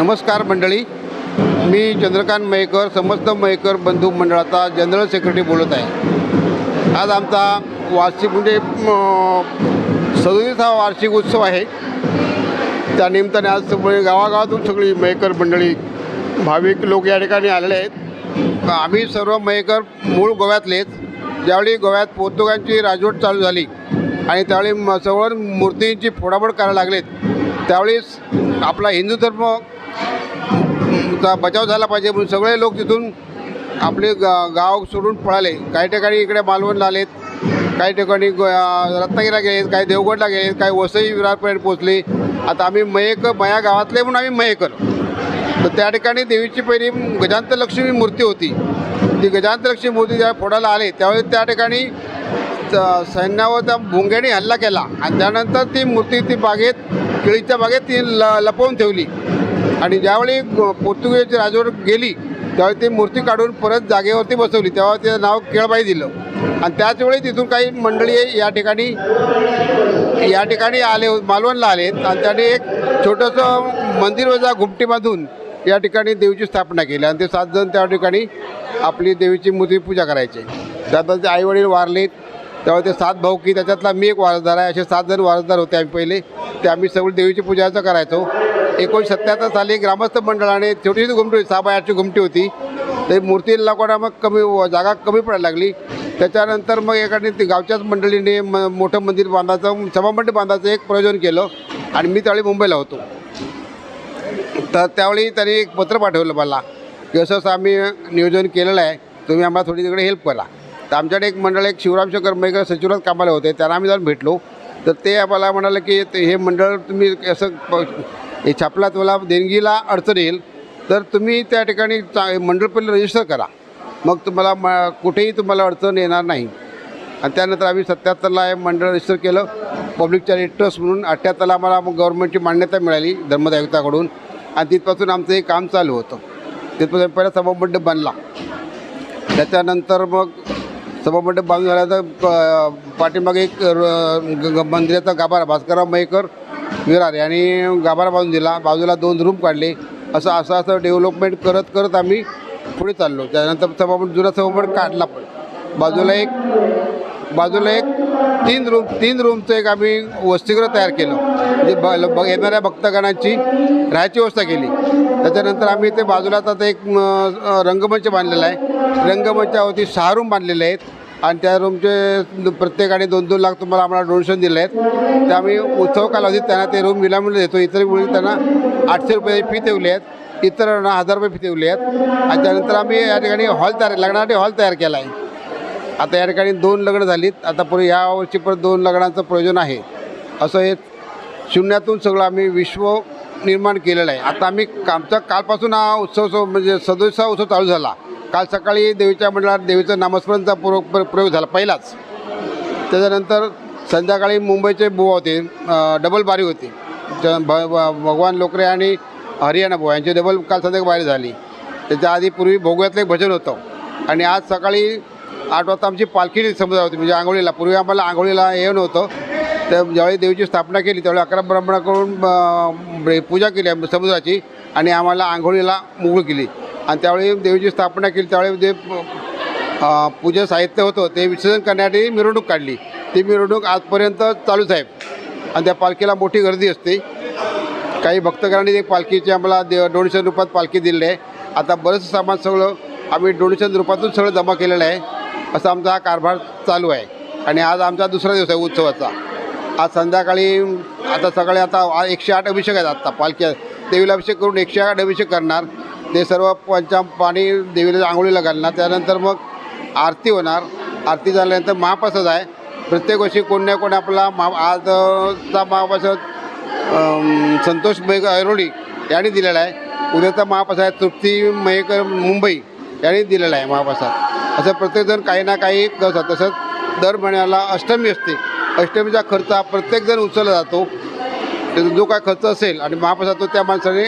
नमस्कार मंडळी. मी चंद्रकांत मयेकर समस्त मयेकर बंधू मंडळाचा जनरल सेक्रेटरी बोलत आहे. आज आमचा वार्षिक म्हणजे सदोतीसा वार्षिक उत्सव आहे. त्या निमित्ताने आज सगळे गावागावातून सगळी मयेकर मंडळी भाविक लोक या ठिकाणी आलेले आहेत. आम्ही सर्व मयेकर मूळ गोव्यातलेच ज्यावेळी गोव्यात पोर्तुगांची राजवट चालू झाली आणि त्यावेळी म सर्व मूर्तींची फोडाफोड करायला लागलेत त्यावेळीच आपला हिंदू धर्म चा बचाव झाला पाहिजे म्हणून सगळे लोक तिथून आपले गा गाव सोडून पळाले. काही ठिकाणी इकडे मालवणला आलेत काही ठिकाणी रत्नागिरीला गेलेत काही देवगडला गेलेत काही वसई विरारपर्यंत पोचले आता आम्ही मयेकर मया गावातले म्हणून आम्ही मयेकर तर त्या ठिकाणी देवीची पहिली गजांत लक्ष्मी मूर्ती होती. ती गजांत लक्ष्मी मूर्ती ज्या फोडायला आले त्यावेळी त्या ठिकाणी सैन्यावर त्या भुंग्याने हल्ला केला. आणि त्यानंतर ती मूर्ती ती बागेत केळीच्या बागेत ती ल लपवून ठेवली. आणि ज्यावेळी पोर्तुगीजची राजवट गेली त्यावेळी ती मूर्ती काढून परत जागेवरती बसवली. तेव्हा तिचं नाव केळबाई दिलं. आणि त्याचवेळी तिथून काही मंडळी या ठिकाणी या ठिकाणी आले मालवणला आलेत आणि त्याने एक छोटंसं मंदिर वजा घुमटी बांधून या ठिकाणी देवीची स्थापना केली. आणि ते सात जण त्या ठिकाणी आपली देवीची मूर्ती पूजा करायचे. त्यात ते आईवडील वारलेत त्यावेळी ते सात भाऊ की त्याच्यातला मी एक वारसदार आहे. असे सात जण वारसदार होते आम्ही पहिले. ते आम्ही सगळी देवीची पूजाचं करायचो. एकोणीसशे साली ग्रामस्थ मंडळाने छोटीशी घुमटी होती सहा बाय आठची घुमटी होती. ते मूर्ती कोणा मग कमी जागा कमी पडायला लागली. त्याच्यानंतर मग एकाने गावच्याच मंडळीने म मोठं मंदिर बांधायचं सभामंडप बांधायचं एक प्रयोजन केलं आणि मी त्यावेळी मुंबईला होतो. तर त्यावेळी त्यांनी एक पत्र पाठवलं मला की असं असं आम्ही नियोजन केलेलं आहे तुम्ही आम्हाला थोडी तिकडे हेल्प करा. तर आमच्याकडे एक मंडळ एक शिवराम शंकर मयकर सचिवात कामाला होते त्यांना आम्ही जाऊन भेटलो. तर ते आम्हाला म्हणाले की ते हे मंडळ तुम्ही असं प- हे छापला तुम्हाला देणगीला अडचण येईल. तर तुम्ही त्या ठिकाणी चा मंडळ पहिले रजिस्टर करा. मग तुम्हाला म कुठेही तुम्हाला अडचण येणार नाही. आणि त्यानंतर आम्ही सत्याहत्तरला हे मंडळ रजिस्टर केलं. पब्लिक चॅरिटी ट्रस्ट म्हणून अठ्ठ्याहत्तरला आम्हाला मग गव्हर्नमेंटची मान्यता मिळाली धर्मदायुक्ताकडून आणि तिथपासून आमचं हे काम चालू होतं. तिथपासून पहिला सभामंडप बांधला त्याच्यानंतर मग सभामंडप बांधून झाल्यानंतर प- पाठीमागे एक र- ग- मंदिराचा गाभारा भास्करराव मयेकर विरार यांनी गाभारा बांधून दिला. बाजूला दोन रूम काढले. असं असं असं डेव्हलपमेंट करत करत आम्ही पुढे चाललो. त्यानंतर सभामंडप जुना सभामंडप काढला पण. बाजूला एक बाजूला एक तीन रूम तीन रूमचं एक आम्ही वसतिगृह तयार केलं. म्हणजे ब ब येणाऱ्या भक्तगणांची राहायची व्यवस्था केली. त्याच्यानंतर आम्ही ते बाजूला आता एक रंगमंच बांधलेला आहे. रंगमंचावरती सहा रूम बांधलेले आहेत. आणि त्या रूमचे प्रत्येकाने दोन दोन लाख तुम्हाला आम्हाला डोनेशन दिले आहेत. ते आम्ही उत्सव कालावधीत त्यांना ते रूम विनामूल्य देतो. इतर मुली त्यांना आठशे रुपये फी ठेवली आहेत. इतरांना हजार रुपये फी ठेवली आहेत. आणि त्यानंतर आम्ही या ठिकाणी हॉल तयार लग्नासाठी हॉल तयार केला आहे. आता या ठिकाणी दोन लग्न झालीत. आता पुढे ह्या वर्षी पण दोन लग्नाचं प्रयोजन आहे. असं हे शून्यातून सगळं आम्ही विश्व निर्माण केलेलं आहे. आता आम्ही आमचा कालपासून हा उत्सव म्हणजे सदोसा उत्सव चालू झाला. काल सकाळी देवीच्या मंडळात देवीचं नामस्मरणचा पूर्व प्रयोग झाला पहिलाच. त्याच्यानंतर संध्याकाळी मुंबईचे बुवा होते डबल बारी होती. भ- भ- भगवान लोकरे आणि हरियाणा बुवा यांची डबल काल संध्याकाळी बारी झाली. त्याच्या आधी पूर्वी भोगव्यातलं एक भजन होतं. आणि आज सकाळी आठ वाजता आमची पालखी समजा होती म्हणजे आंघोळीला. पूर्वी आम्हाला आंघोळीला येणं होतं तर ज्यावेळी देवीची स्थापना केली त्यावेळी अकरा ब्राह्मणाकडून म्हणजे पूजा केली समुद्राची आणि आम्हाला आंघोळीला मुघळ केली. आणि त्यावेळी देवीची स्थापना केली. त्यावेळी जे पूजा साहित्य होतं ते विसर्जन करण्यासाठी मिरवणूक काढली. ती मिरवणूक आजपर्यंत चालूच आहे. आणि त्या पालखीला मोठी गर्दी असते. काही भक्तगणांनी एक पालखीची आम्हाला दे डोनेशन रूपात पालखी दिलेली आहे. आता बरंच सामान सगळं आम्ही डोनेशन रूपातून सगळं जमा केलेलं आहे. असा आमचा हा कारभार चालू आहे. आणि आज आमचा दुसरा दिवस आहे उत्सवाचा. आज संध्याकाळी आता सकाळी आता एकशे आठ अभिषेक आहेत आत्ता. पालखी देवीला अभिषेक करून एकशे आठ अभिषेक करणार. ते सर्व पंचा पाणी देवीला आंघोळीला घालणार. त्यानंतर मग आरती होणार. आरती झाल्यानंतर महाप्रसाद आहे. प्रत्येक वर्षी कोण ना कोण आपला महा आजचा महाप्रसाद संतोष बेग ऐरोडी यांनी दिलेला आहे. उद्याचा महाप्रसाद तृप्ती मयेकर मुंबई यांनी दिलेला आहे महाप्रसाद. असं प्रत्येकजण काही ना काही करतात. तसंच दर महिन्याला अष्टमी असते. अष्टमीचा खर्च हा प्रत्येकजण उचलला जातो. त्याचा जो काय खर्च असेल आणि महाप्रसाद तो त्या माणसाने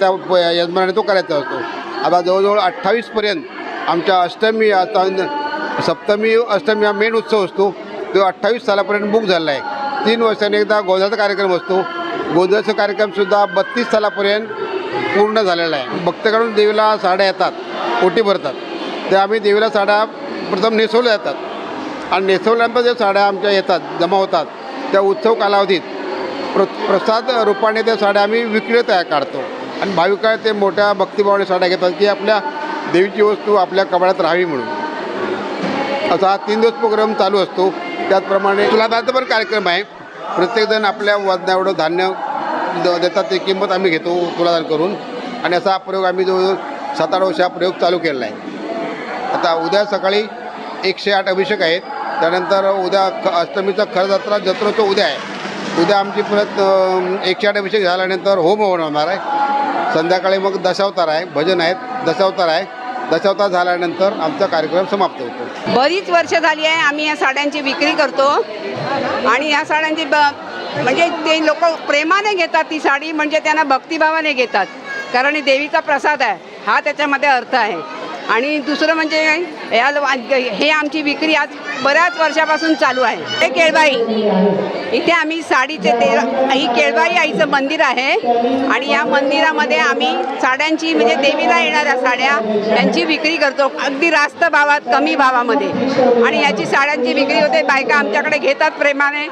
त्या यजमानाने तो करायचा असतो. आता जवळजवळ अठ्ठावीसपर्यंत आमच्या अष्टमी आता सप्तमी अष्टमी हा मेन उत्सव असतो. तो अठ्ठावीस सालापर्यंत बुक झालेला आहे. तीन वर्षाने एकदा गोंधळाचा कार्यक्रम असतो. गोंधळाचा कार्यक्रमसुद्धा बत्तीस सालापर्यंत पूर्ण झालेला आहे. भक्तकडून देवीला साड्या येतात ओटी भरतात. त्या आम्ही देवीला साड्या प्रथम नेसवल्या जातात. आणि नेसवल्यानंतर ज्या साड्या आमच्या येतात जमा होतात त्या उत्सव कालावधीत प्र प्रसाद रूपाने त्या साड्या आम्ही विक्री तयार काढतो. आणि भाविक ते मोठ्या भक्तिभावाने साड्या घेतात की आपल्या देवीची वस्तू आपल्या कपाळात राहावी म्हणून. असा हा तीन दिवस प्रोग्राम चालू असतो. त्याचप्रमाणे तुलादाचा पण कार्यक्रम आहे. प्रत्येकजण आपल्या वजना एवढं धान्य द- देतात ते किंमत आम्ही घेतो तुलादान करून. आणि असा हा प्रयोग आम्ही जवळजवळ सात आठ वर्ष हा प्रयोग चालू केलेला आहे. आता उद्या सकाळी एकशे आठ अभिषेक आहेत. त्यानंतर उद्या ख अष्टमीचा खर जत्रा जत्रोत्सव उद्या आहे. उद्या आमची परत एकशे आठ झाल्यानंतर होम हवन होणार आहे. संध्याकाळी मग दशावतार आहे भजन आहेत दशावतार आहे. दशावतार झाल्यानंतर आमचा कार्यक्रम समाप्त होतो. बरीच वर्ष झाली आहे आम्ही या साड्यांची विक्री करतो. आणि या साड्यांची ब म्हणजे ते लोक प्रेमाने घेतात ती साडी म्हणजे त्यांना भक्तिभावाने घेतात. कारण ही देवीचा प्रसाद आहे. हा त्याच्यामध्ये अर्थ आहे. आणि दुसरं म्हणजे या हे आमची विक्री आज बऱ्याच वर्षापासून चालू आहे. हे केळबाई. इथे आम्ही साडीचे ते ही केळबाई आईचं मंदिर आहे. आणि या मंदिरामध्ये आम्ही साड्यांची म्हणजे देवीला येणाऱ्या साड्या यांची विक्री करतो. अगदी रास्त भावात कमी भावामध्ये. आणि याची साड्यांची विक्री होते. बायका आमच्याकडे घेतात प्रेमाने.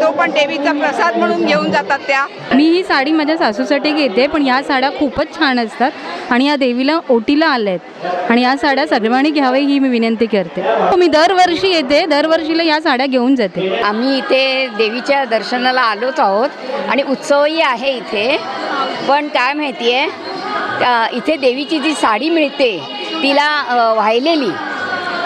तो पण देवीचा प्रसाद म्हणून घेऊन जातात त्या. मी ही साडी माझ्या सासूसाठी घेते पण या साड्या खूपच छान असतात. आणि या देवीला ओटीला आल्या आहेत आणि या साड्या सर्वांनी घ्यावे ही मी विनंती करते. हो, मी दरवर्षी येते दरवर्षीला या साड्या घेऊन जाते. आम्ही इथे देवीच्या दर्शनाला आलोच आहोत आणि उत्सवही आहे इथे. पण काय माहिती आहे इथे देवीची जी साडी मिळते तिला वाहिलेली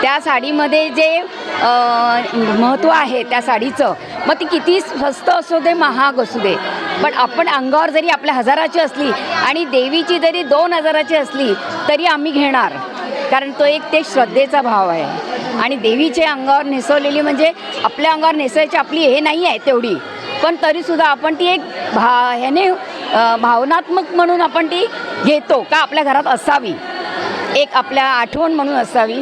त्या साडीमध्ये जे महत्त्व आहे त्या साडीचं मग ती किती स्वस्त असू दे महाग असू दे पण आपण अंगावर जरी आपल्या हजाराची असली आणि देवीची जरी दोन हजाराची असली तरी आम्ही घेणार. कारण तो एक ते श्रद्धेचा भाव आहे. आणि देवीच्या अंगावर नेसवलेली म्हणजे आपल्या अंगावर नेसायची आपली हे नाही आहे तेवढी. पण तरीसुद्धा आपण ती एक भा ह्याने भावनात्मक म्हणून आपण ती घेतो का आपल्या घरात असावी. एक आपल्या आठवण म्हणून असावी.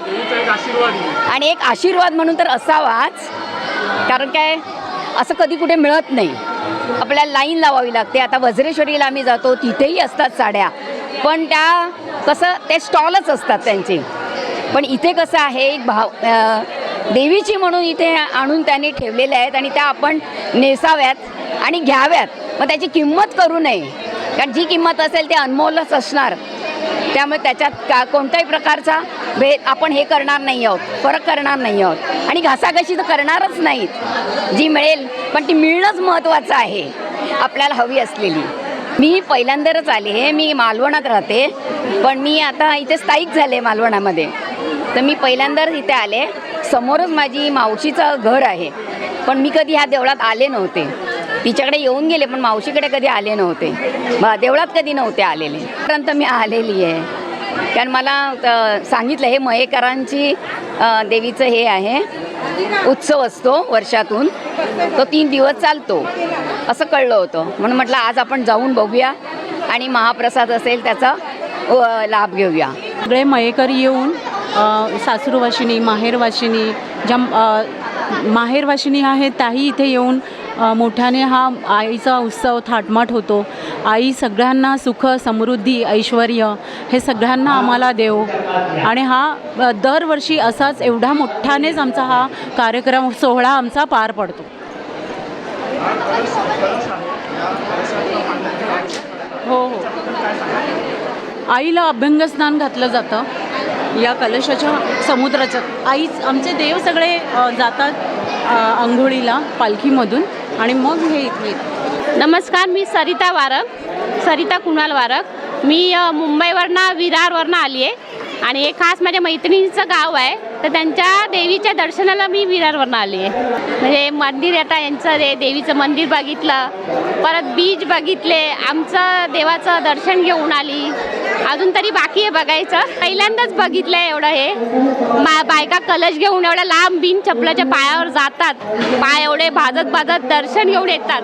आणि एक आशीर्वाद म्हणून तर असावाच. कारण काय? असं कधी कुठे मिळत नाही. आपल्याला लाईन लावावी लागते. आता वज्रेश्वरीला आम्ही जातो. तिथेही असतात साड्या. पण त्या कसं ते स्टॉलच असतात त्यांचे. पण इथे कसं आहे एक भाव देवीची म्हणून इथे आणून त्यांनी ठेवलेल्या आहेत आणि त्या आपण नेसाव्यात आणि घ्याव्यात. मग त्याची किंमत करू नये. कारण जी किंमत असेल ते अनमोलच असणार. त्यामुळे त्याच्यात का कोणत्याही प्रकारचा भेद आपण हे करणार नाही आहोत फरक करणार नाही आहोत. आणि घासाघशी तर करणारच नाहीत. जी मिळेल पण ती मिळणंच महत्त्वाचं आहे. आपल्याला हवी असलेली. मी पहिल्यांदाच आले आहे. मी मालवणात राहते. पण मी आता इथे स्थायिक झाले मालवणामध्ये. तर मी पहिल्यांदाच इथे आले. समोरच माझी मावशीचं घर आहे. पण मी कधी ह्या देवळात आले नव्हते. तिच्याकडे येऊन गेले पण मावशीकडे कधी आले नव्हते. देवळात कधी नव्हते आलेले. पर्यंत मी आलेली आहे. कारण मला सांगितलं हे मयेकरांची देवीचं हे आहे. उत्सव असतो वर्षातून. तो तीन दिवस चालतो. असं कळलं होतं. म्हणून म्हटलं आज आपण जाऊन बघूया आणि महाप्रसाद असेल त्याचा लाभ घेऊया. सगळे मयेकर येऊन सासूरवाशिनी माहेरवाशिनी ज्या माहेरवाशिनी आहेत त्याही इथे येऊन मोठ्याने हा आईचा उत्सव थाटमाट होतो. आई सगळ्यांना सुख समृद्धी ऐश्वर हे सगळ्यांना आम्हाला देव. आणि हा दरवर्षी असाच एवढा मोठ्यानेच आमचा हा कार्यक्रम सोहळा आमचा पार पडतो. हो हो. आईला अभ्यंगस्नान घातलं जातं. या कलशाच्या समुद्राच्या आईच आमचे देव सगळे जातात आंघोळीला पालखीमधून. आणि मग हे इथे नमस्कार मी सरिता वारक. सरिता कुणाल वारक. मी मुंबईवरनं विरारवरनं आली आहे. आणि हे खास माझ्या मैत्रिणीचं गाव आहे. तर त्यांच्या देवीच्या दर्शनाला मी विरारवरनं आली आहे. म्हणजे मंदिर आता यांचं. ते देवीचं मंदिर बघितलं. परत बीच बघितले. आमचं देवाचं दर्शन घेऊन आली. अजून तरी बाकी आहे बघायचं. पहिल्यांदाच बघितलं आहे एवढं हे. मा बायका कलश घेऊन एवढ्या लांब बिन चपलाच्या पायावर जातात. पाय एवढे भाजत भाजत दर्शन घेऊन येतात.